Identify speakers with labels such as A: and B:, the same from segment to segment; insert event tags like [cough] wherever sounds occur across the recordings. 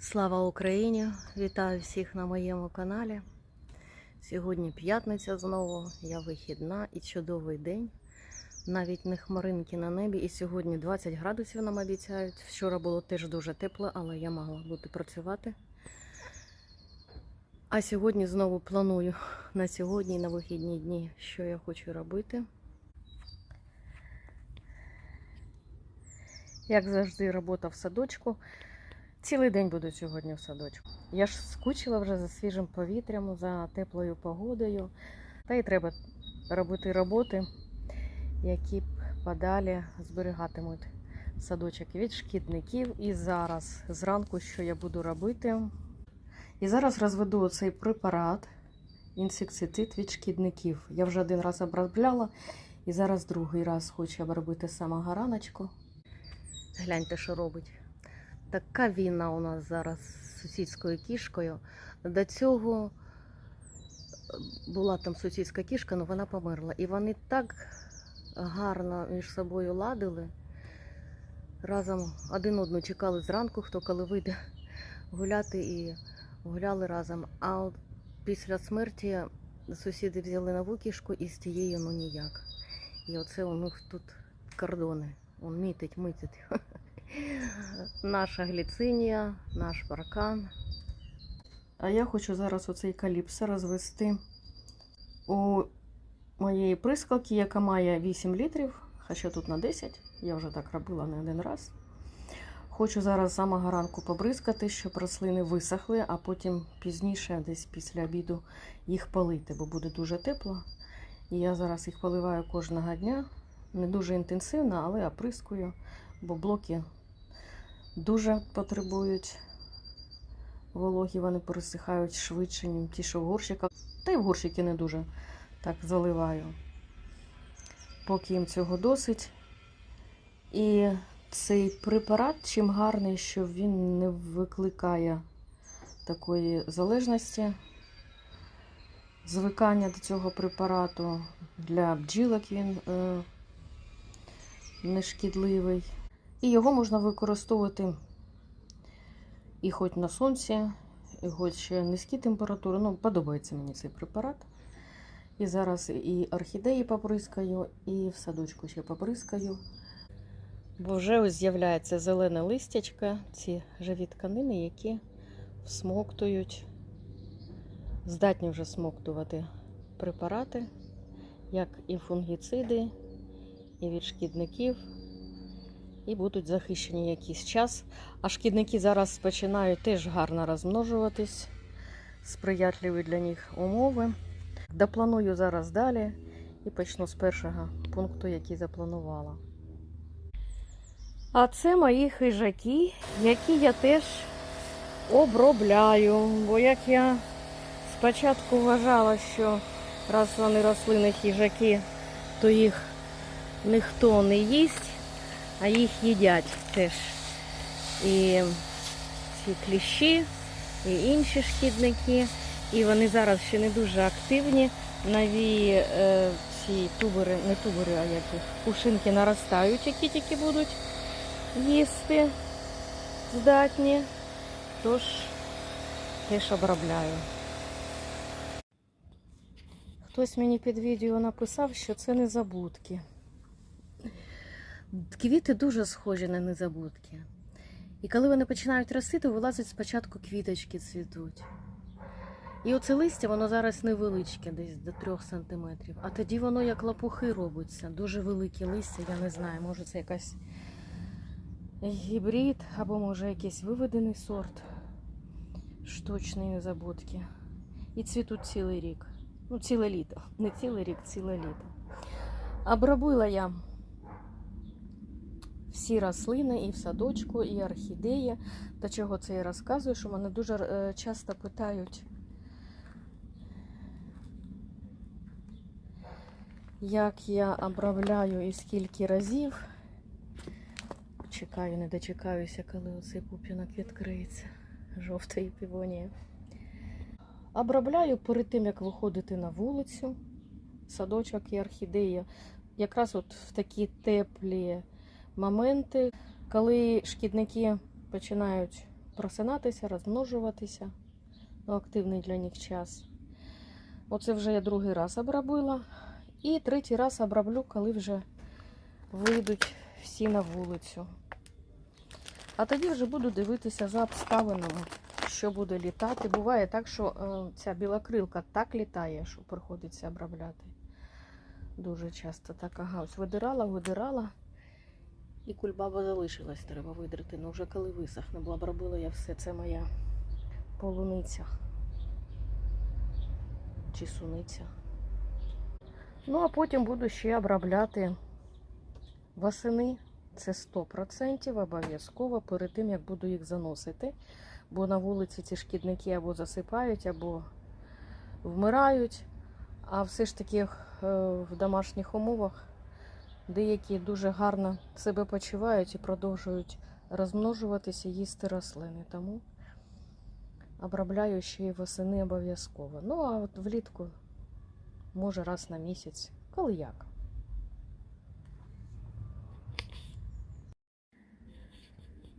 A: Слава Україні! Вітаю всіх на моєму каналі. Сьогодні п'ятниця знову, я вихідна і чудовий день. Навіть не хмаринки на небі. І сьогодні 20 градусів нам обіцяють. Вчора було теж дуже тепло, але я мала бути працювати. А сьогодні знову планую на сьогодні на вихідні дні, що я хочу робити. Як завжди, робота в садочку. Цілий день буду сьогодні в садочку. Я ж скучила вже за свіжим повітрям, за теплою погодою. Та й треба робити роботи, які б подалі зберігатимуть садочок від шкідників. І зараз зранку, що я буду робити. І зараз розведу цей препарат, інсектицид від шкідників. Я вже один раз обробляла, і зараз другий раз хочу обробити самого раночку. Гляньте, що робить. Така війна у нас зараз з сусідською кішкою. До цього була там сусідська кішка, але вона померла. І вони так гарно між собою ладили. Разом один одну чекали зранку, хто коли вийде гуляти і гуляли разом. А після смерті сусіди взяли нову кішку і з тією ну ніяк. І оце у них тут кордони. Он мітить, митить. [laughs] Наша гліцинія, наш паркан. А я хочу зараз оцей каліпсо розвести у моєї прискалки, яка має 8 літрів, хоча тут на 10. Я вже так робила не один раз. Хочу зараз самого ранку побризкати, щоб рослини висохли, а потім пізніше, десь після обіду, їх полити, бо буде дуже тепло. І я зараз їх поливаю кожного дня. Не дуже інтенсивно, але оприскую, бо блоки дуже потребують вологі, вони пересихають швидше, ніж ті, що в горщиках. Та й в горщики не дуже так заливаю. Поки їм цього досить. І цей препарат чим гарний, що він не викликає такої залежності, звикання до цього препарату. Для бджілок він е, нешкідливий. І його можна використовувати і хоч на сонці, і хоч низькі температури. Ну, подобається мені цей препарат. І зараз і орхідеї поприскаю, і в садочку ще поприскаю. Бо вже ось з'являється зелене листячко, ці живі тканини, які всмоктують, здатні вже смоктувати препарати, як і фунгіциди, і від шкідників і будуть захищені якийсь час. А шкідники зараз починають теж гарно розмножуватись, сприятливі для них умови. Допланую зараз далі і почну з першого пункту, який запланувала. А це мої хижаки, які я теж обробляю. Бо як я спочатку вважала, що раз вони рослини хижаки, то їх ніхто не їсть а їх їдять теж. І ці кліщі, і інші шкідники. І вони зараз ще не дуже активні. Нові е, ці тубери, не тубери, а як їх, пушинки наростають, які тільки будуть їсти здатні. Тож теж обробляю. Хтось мені під відео написав, що це незабудки. Квіти дуже схожі на незабудки. І коли вони починають рости, то вилазять спочатку квіточки цвітуть. І оце листя, воно зараз невеличке, десь до 3 см. А тоді воно як лопухи робиться. Дуже велике листя, я не знаю, може це якась гібрид, або може якийсь виведений сорт штучної незабудки. І цвітуть цілий рік. Ну, ціле літо. Не цілий рік, ціле літо. Обробила я всі рослини і в садочку, і орхідеї. До чого це я розказую, що мене дуже е, часто питають, як я обробляю і скільки разів. Чекаю, не дочекаюся, коли оцей пупінок відкриється жовтої півонії. Обробляю перед тим, як виходити на вулицю, садочок і орхідеї. Якраз от в такі теплі моменти, коли шкідники починають просинатися, розмножуватися. Ну, активний для них час. Оце вже я другий раз обробила. І третій раз оброблю, коли вже вийдуть всі на вулицю. А тоді вже буду дивитися за обставинами, що буде літати. Буває так, що е, ця білокрилка так літає, що приходиться обробляти. Дуже часто так. Ага, ось видирала, видирала. І кульбаба залишилась, треба видрити. Ну вже коли висохне, бо обробила я все. Це моя полуниця. Чи суниця. Ну, а потім буду ще обробляти восени. Це 100% обов'язково перед тим, як буду їх заносити. Бо на вулиці ці шкідники або засипають, або вмирають. А все ж таки е, в домашніх умовах деякі дуже гарно себе почувають і продовжують розмножуватися, їсти рослини. Тому обробляю ще й восени обов'язково. Ну, а от влітку, може, раз на місяць, коли як.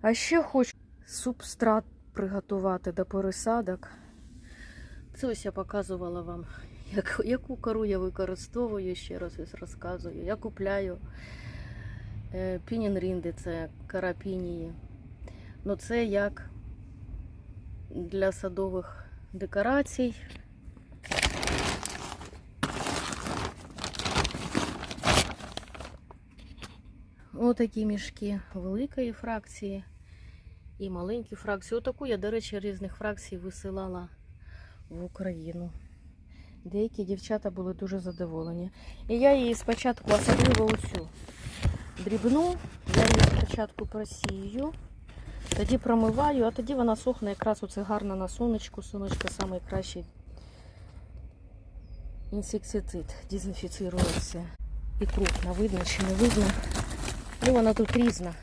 A: А ще хочу субстрат приготувати до пересадок. Це ось я показувала вам, як, яку кору я використовую, ще раз розказую. Я купляю е, пінінрінди, це кора пінії. Ну це як для садових декорацій. Отакі мішки великої фракції і маленькі фракції. Отаку я, до речі, різних фракцій висилала в Україну. Деякі дівчата були дуже задоволені. І я її спочатку, особливо оцю дрібну, я її спочатку просію, тоді промиваю, а тоді вона сохне якраз оце гарно на сонечку. Сонечко найкращий інсектицид, дезінфіцирує все. І крупно видно чи не видно. Ну, вона тут різна.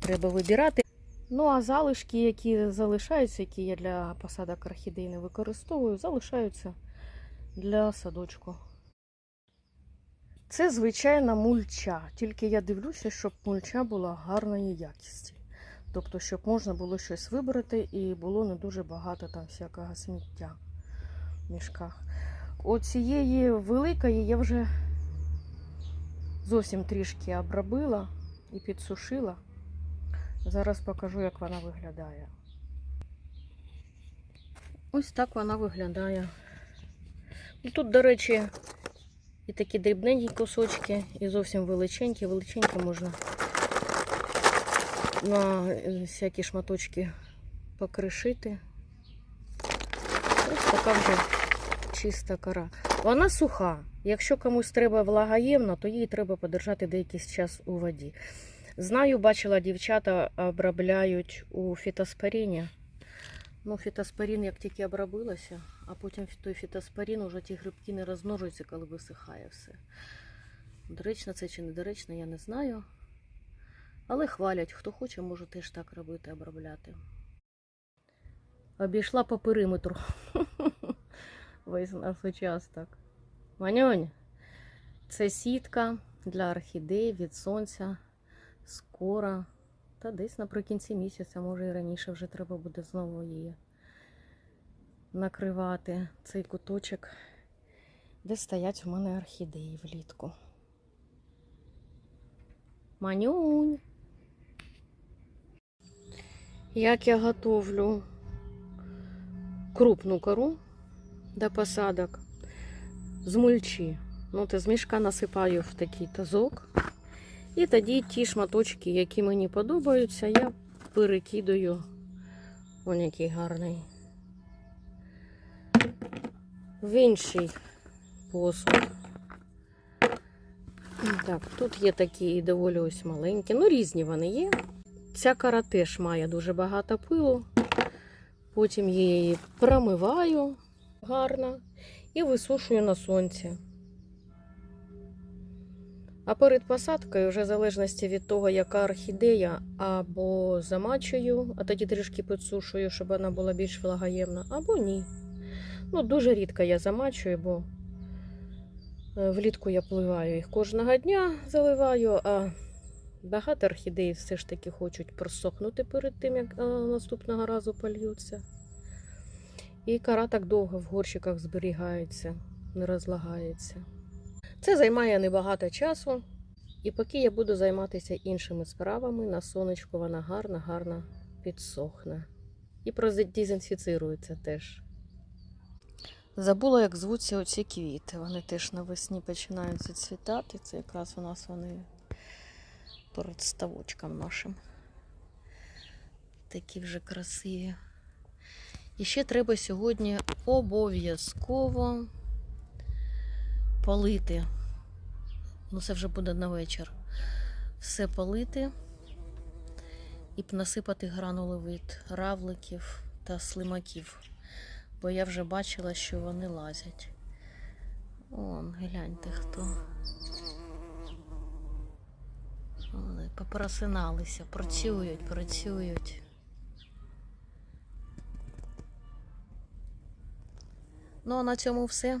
A: Треба вибирати. Ну, а залишки, які залишаються, які я для посадок орхідей не використовую, залишаються для садочку. Це звичайна мульча. Тільки я дивлюся, щоб мульча була гарної якісті. Тобто, щоб можна було щось вибрати і було не дуже багато там всякого сміття в мішках. Оцієї великої я вже зовсім трішки обробила і підсушила. Зараз покажу, як вона виглядає. Ось так вона виглядає. Ну, Тут, до речі, і такі дрібненькі кусочки, і зовсім величенькі. Величенькі можна на всякі шматочки покришити. Ось така вже чиста кора. Вона суха. Якщо комусь треба влагоємна, то її треба подержати деякий час у воді. Знаю, бачила, дівчата обробляють у фітоспоріні. Ну, фітоспорін як тільки обробилося, а потім той фітоспорін уже ті грибки не розмножуються, коли висихає все. Доречно це чи недоречно, я не знаю. Але хвалять, хто хоче, може теж так робити, обробляти. Обійшла по периметру. [laughs] Весь наш участок. Манюнь, це сітка для орхідей від сонця. Скоро. Та десь наприкінці місяця, може і раніше вже треба буде знову її накривати цей куточок, де стоять у мене орхідеї влітку. Манюнь. Як я готовлю крупну кору до посадок з мульчі. Ну, то з мішка насипаю в такий тазок. І тоді ті шматочки, які мені подобаються, я перекидаю. Ось який гарний. В інший посуд. Так, тут є такі доволі ось маленькі. Ну, різні вони є. Ця кара теж має дуже багато пилу. Потім її промиваю гарно і висушую на сонці. А перед посадкою, вже в залежності від того, яка орхідея, або замачую, а тоді трішки підсушую, щоб вона була більш влагоємна, або ні. Ну, дуже рідко я замачую, бо е, влітку я пливаю їх кожного дня заливаю, а Багато орхідеї все ж таки хочуть просохнути перед тим, як е, наступного разу польються. І кора так довго в горщиках зберігається, не розлагається. Це займає небагато часу. І поки я буду займатися іншими справами, на сонечку вона гарно, гарно підсохне. І продезінфіцирується теж. Забула, як звуться оці квіти. Вони теж навесні починають зацвітати. Це якраз у нас вони перед ставочком нашим. Такі вже красиві. І ще треба сьогодні обов'язково полити. Ну, це вже буде на вечір. Все полити і насипати гранули від равликів та слимаків. Бо я вже бачила, що вони лазять. Он, гляньте хто. Вони попросиналися, працюють, працюють. Ну а на цьому все.